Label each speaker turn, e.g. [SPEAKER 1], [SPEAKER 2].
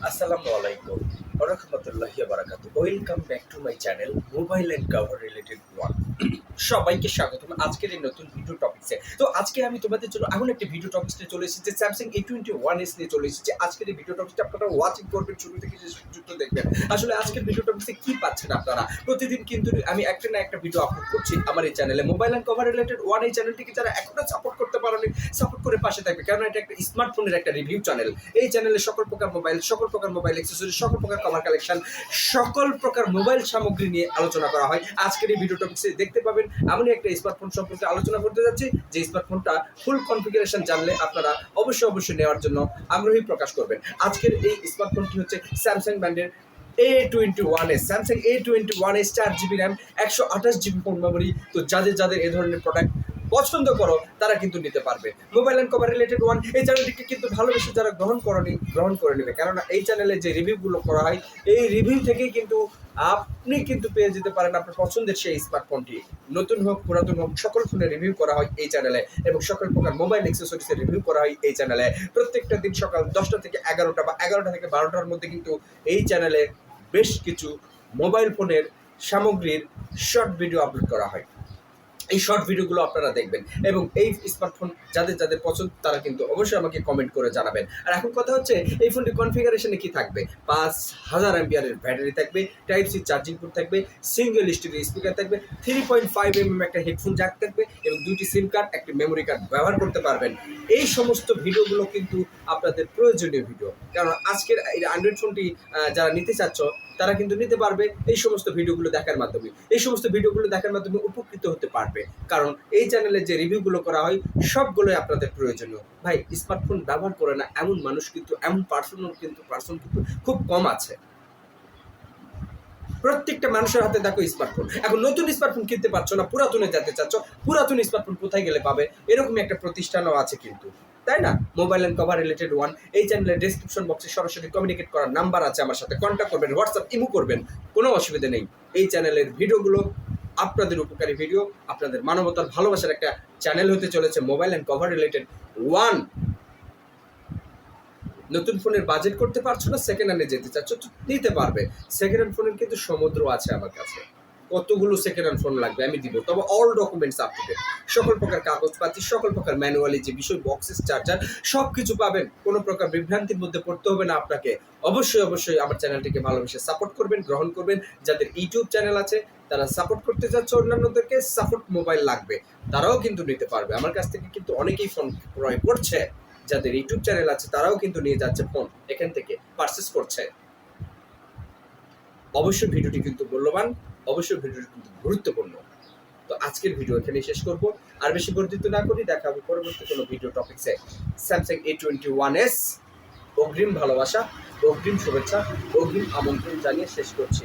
[SPEAKER 1] আসসালামু আলাইকুম রহমতুল্লাহ বারাকাতু welcome back to my channel mobile and cover related one সবাইকে স্বাগতম। আজকের এই নতুন ভিডিও টপিক্সে তো আজকে আমি তোমাদের জন্য এমন একটি ভিডিও টপিক্স নিয়ে চলে এসেছি Samsung A twenty one S নিয়ে চলে এসেছি। আজকের এই ভিডিও টপিক্সটা আপনারা ওয়াচিং করবেন, শুরু থেকে পর্যন্ত দেখবেন। আসলে আজকের ভিডিও টপিক্সে কি পাচ্ছেন আপনারা? প্রতিদিন কিন্তু আমি একটা না একটা ভিডিও আপলোড করছি আমার এই চ্যানেলে mobile and cover related one এই চ্যানেলটিকে যারা এখনও সাপোর্ট করতে পারেনি সাপোর্ট করে পাশে থাকবে। কারণ এটা একটা স্মার্টফোনের একটা রিভিউ চ্যানেল এই চ্যানেলে সকল প্রকার মোবাইল সকল প্রকার মোবাইল অ্যাক্সেসরি সকল প্রকার কভার কালেকশন সকল প্রকার মোবাইল সামগ্রী নিয়ে আলোচনা করা হয়। আজকের এই ভিডিও টপিক্সে দেখতে পাবেন এমনই একটা স্মার্টফোন সম্পর্কে আলোচনা করতে যাচ্ছি। যে স্মার্টফোনটা ফুল কনফিগারেশন জানলে আপনারা অবশ্যই অবশ্যই নেওয়ার জন্য আগ্রহী প্রকাশ করবেন। আজকের এই স্মার্টফোনটি হচ্ছে স্যামসাং ব্র্যান্ডের A twenty one S Samsung A twenty one S চার জিবি র্যাম একশো আঠাশ জিবি ফোন মেমোরি তো যাদের যাদের এ ধরনের প্রোডাক্ট পছন্দ করো, তারা কিন্তু নিতে পারবে। Mobile and cover related one এই চ্যানেলটিকে কিন্তু ভালোবেসে যারা গ্রহণ করেনি, গ্রহণ করে নেবে। কেননা এই চ্যানেলে যে রিভিউগুলো করা হয়, এই রিভিউ থেকেই কিন্তু আপনি কিন্তু পেয়ে যেতে পারেন আপনার পছন্দের সেই স্মার্টফোনটি নতুন হোক, পুরাতন হোক, সকল ফোনের রিভিউ করা হয় এই চ্যানেলে এবং সকল প্রকার মোবাইল এক্সেসরিজের রিভিউ করা হয় এই চ্যানেলে প্রত্যেকটা দিন সকাল দশটা থেকে এগারোটা বা এগারোটা থেকে বারোটার মধ্যে কিন্তু এই চ্যানেলে বেশ কিছু মোবাইল ফোনের সামগ্রীর শর্ট ভিডিও আপলোড করা হয়। এই শর্ট ভিডিওগুলো আপনারা দেখবেন। এবং এই স্মার্টফোন যাদের যাদের পছন্দ, তারা কিন্তু অবশ্যই আমাকে কমেন্ট করে জানাবেন। আর এখন কথা হচ্ছে, এই ফোনটি কনফিগারেশনে কি থাকবে? পাঁচ হাজার এমপিআরের ব্যাটারি থাকবে টাইপ সি চার্জিং পোর্ট থাকবে সিঙ্গেল স্টিরিও স্পিকার থাকবে three point five M M একটা হেডফোন জ্যাক থাকবে, এবং দুটি সিম কার্ড একটি মেমোরি কার্ড ব্যবহার করতে পারবেন। এই সমস্ত ভিডিওগুলো কিন্তু আপনাদের প্রয়োজনীয় ভিডিও কারণ আজকের এই অ্যান্ড্রয়েড ফোনটি যারা নিতে চাচ্ছ, তারা কিন্তু নিতে পারবে এই সমস্ত ভিডিওগুলো দেখার মাধ্যমে। এই সমস্ত ভিডিওগুলো দেখার মাধ্যমে উপকৃত হতে পারবে। কারণ এই চ্যানেলে যে রিভিউগুলো করা হয়, সবগুলোই আপনাদের প্রয়োজনীয়। ভাই স্মার্টফোন ব্যবহার করে না এমন মানুষ কিন্তু, এমন পার্সন কিন্তু পার্সন কিন্তু খুব কম আছে। প্রত্যেকটা মানুষের হাতে দেখো স্মার্টফোন এখন নতুন স্মার্টফোন কিনতে পারছ না, পুরাতনে যেতে চাচ্ছ, পুরাতন স্মার্টফোন কোথায় গেলে পাবে? এরকম একটা প্রতিষ্ঠানও আছে কিন্তু। তাই না? Mobile and cover related one এই চ্যানেলের ডিসক্রিপশন বক্সে সরাসরি কমিউনিকেট করার নাম্বার আছে আমার সাথে। কন্ট্যাক্ট করবেন হোয়াটসঅ্যাপ ইমো করবেন, কোনো অসুবিধা নেই। এই চ্যানেলের ভিডিওগুলো আপনাদের উপকারী ভিডিও আপনাদের মানবতার ভালোবাসার একটা চ্যানেল হতে চলেছে mobile and cover related one নতুন ফোনের বাজেট করতে পারছ না সেকেন্ড হ্যান্ডে যেতে চাচ্ছ নিতে পারবে। সেকেন্ড হ্যান্ড ফোনের কিন্তু সমুদ্র আছে আমার কাছে। কতগুলো সেকেন্ড হ্যান্ড ফোন লাগবে আমি দিব, তবে all documents up to date সকল প্রকার কাগজপাতি, সকল প্রকার ম্যানুয়ালি যে বিষয় বক্সেস চার্জার সব কিছু পাবেন। কোনো প্রকার বিভ্রান্তির মধ্যে পড়তে হবে না আপনাকে। অবশ্যই অবশ্যই আমার চ্যানেলটিকে ভালোবেসে সাপোর্ট করবেন, গ্রহণ করবেন। যাদের ইউটিউব চ্যানেল আছে তারা সাপোর্ট করতে যাচ্ছে অন্যান্যদেরকে সাপোর্ট মোবাইল লাগবে। তারাও কিন্তু নিতে পারবে। আমার কাছ থেকে কিন্তু অনেকেই ফোন ক্রয় করছে, যাদের ইউটিউব চ্যানেল আছে, তারাও কিন্তু নিয়ে যাচ্ছে ফোন এখান থেকে পারচেস করছে। অবশ্যই ভিডিওটি কিন্তু মূল্যবান, অবশ্যই ভিডিওটি কিন্তু গুরুত্বপূর্ণ। তো আজকের ভিডিও এখানেই শেষ করব। আর বেশি বর্ধিত না করি, দেখা হবে পরবর্তী কোনো video টপিক্সে Samsung A twenty one S অগ্রিম ভালোবাসা, অগ্রিম শুভেচ্ছা, অগ্রিম আমন্ত্রণ জানিয়ে শেষ করছি।